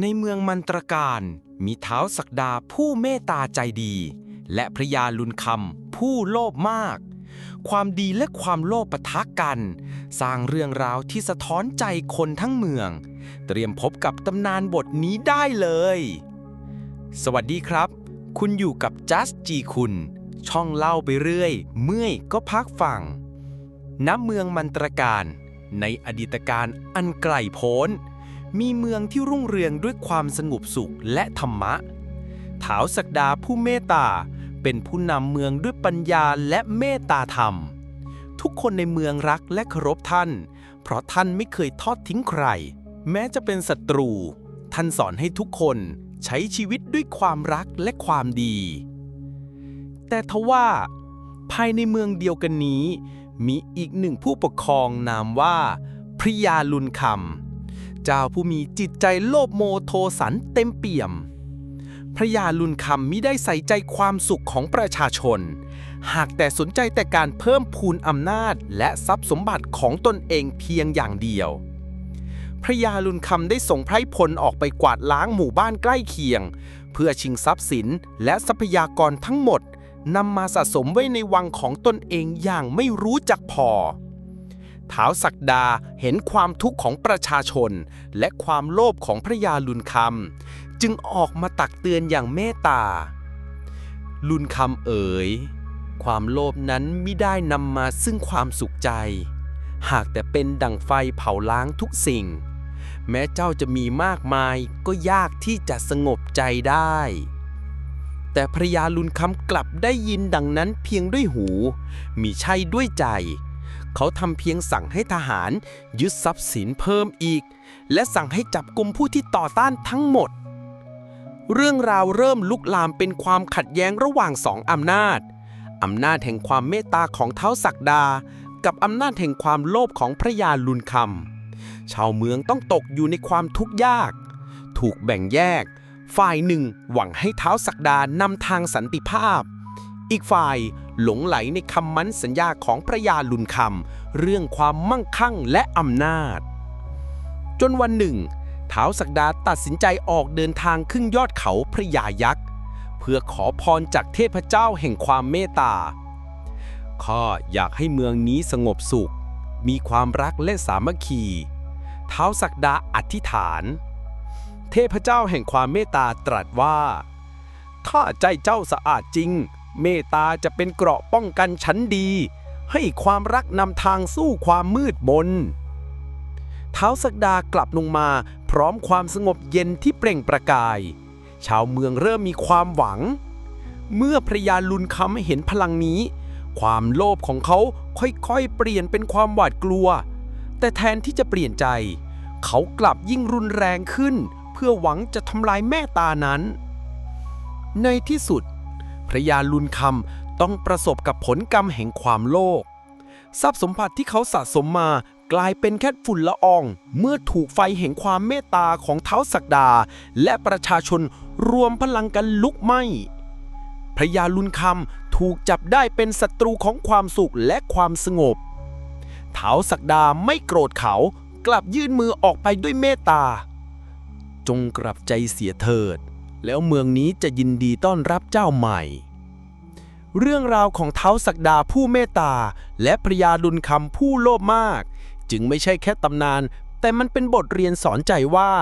ในเมืองมันตรการ มีเท้าศักดาผู้เมตตาใจดี และพระยาลุนคำผู้โลภมาก ความดีและความโลภปะทะกัน สร้างเรื่องราวที่สะท้อนใจคนทั้งเมือง เตรียมพบกับตำนานบทนี้ได้เลย สวัสดีครับ คุณอยู่กับจัสจีคุณ ช่องเล่าไปเรื่อย เมื่อยก็พักฟังณเมืองมันตรการ ในอดีตการอันไกลโพ้น มีเมืองที่รุ่งเรืองด้วยความสงบสุขและธรรมะท้าวศักดาผู้เมตตาเป็นผู้นำเมืองด้วยปัญญาและเมตตาธรรม ทุกคนในเมืองรักและเคารพท่าน เพราะท่านไม่เคยทอดทิ้งใคร แม้จะเป็นศัตรู ท่านสอนให้ทุกคนใช้ชีวิตด้วยความรักและความดี แต่ทว่า ภายในเมืองเดียวกันนี้ มีอีกหนึ่งผู้ปกครองนามว่า พริยาลุนคำ เจ้าผู้มีจิตใจโลภโมโทสันเต็มเปี่ยม พระยาลุนคำมิได้ใส่ใจความสุขของประชาชน หากแต่สนใจแต่การเพิ่มพูนอำนาจและทรัพย์สมบัติของตนเองเพียงอย่างเดียว พระยาลุนคำได้ส่งไพรพลออกไปกวาดล้างหมู่บ้านใกล้เคียง เพื่อชิงทรัพย์สินและทรัพยากรทั้งหมดนำมาสะสมไว้ในวังของตนเองอย่างไม่รู้จักพอ ท้าวศักดาเห็นความทุกข์ของประชาชน และความโลภของพระยาลุนคำจึงออกมาตักเตือนอย่างเมตตา ลุนคำเอ๋ย ความโลภนั้นไม่ได้นำมาซึ่งความสุขใจ หากแต่เป็นดั่งไฟเผาล้างทุกสิ่ง แม้เจ้าจะมีมากมายก็ยากที่จะสงบใจได้ แต่พระยาลุนคำกลับได้ยินดังนั้นเพียงด้วยหู มีใช่ด้วยใจ เขาทำเพียงสั่งให้ทหาร ยึดทรัพย์สินเพิ่มอีก และสั่งให้จับกลุ่มผู้ที่ต่อต้านทั้งหมด เรื่องราวเริ่มลุกลามเป็นความขัดแย้งระหว่างสองอำนาจ อำนาจแห่งความเมตตาของเท้าศักดา กับอำนาจแห่งความโลภของพระยาลุนคำชาวเมืองต้องตกอยู่ในความทุกข์ยาก ถูกแบ่งแยก ฝ่ายหนึ่งหวังให้เท้าศักดานำทางสันติภาพ อีกฝ่ายหลงไหลในคำมั่นสัญญาของพระยาลุนคำเรื่องความมั่งคั่งและอำนาจ จนวันหนึ่งท้าวศักดาตัดสินใจออกเดินทางขึ้นยอดเขาพระยายักษ์ เพื่อขอพรจากเทพเจ้าแห่งความเมตตา ข้าอยากให้เมืองนี้สงบสุข มีความรักและสามัคคีท้าวศักดาอธิษฐาน เทพเจ้าแห่งความเมตตาตรัสว่าถ้าใจเจ้าสะอาดจริง เมตตาจะเป็นเกราะป้องกันชั้นดี ให้ความรักนำทางสู้ความมืดมนท้าวศักดากลับลงมาพร้อมความสงบเย็นที่เปล่งประกาย ชาวเมืองเริ่มมีความหวัง เมื่อพระยาลุนคำเห็นพลังนี้ ความโลภของเขาค่อยๆ เปลี่ยนเป็นความหวาดกลัว แต่แทนที่จะเปลี่ยนใจ เขากลับยิ่งรุนแรงขึ้น เพื่อหวังจะทำลายแม่ตานั้น ในที่สุด พระยาลุนคำต้องประสบกับผลกรรมแห่งความโลภทรัพย์สมบัติที่เขาสะสมมากลายเป็นแค่ฝุ่นละออง เมื่อถูกไฟแห่งความเมตตาของเท้าศักดา และประชาชนรวมพลังกันลุกไหม้พระยาลุนคำถูกจับได้เป็นศัตรูของความสุขและความสงบเท้าศักดาไม่โกรธเขากลับยื่นมือออกไปด้วยเมตตา จงกลับใจเสียเถิด แล้วเมืองนี้จะยินดีต้อนรับเจ้าใหม่ เรื่องราวของเท้าศักดาผู้เมตตา และพระยาลุนคำผู้โลภมาก จึงไม่ใช่แค่ตำนาน แต่มันเป็นบทเรียนสอนใจว่า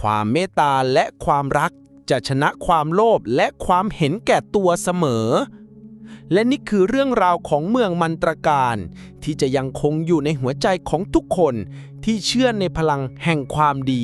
ความเมตตาและความรักจะชนะความโลภและความเห็นแก่ตัวเสมอ และนี่คือเรื่องราวของเมืองมันตรการ ที่จะยังคงอยู่ในหัวใจของทุกคนที่เชื่อในพลังแห่งความดี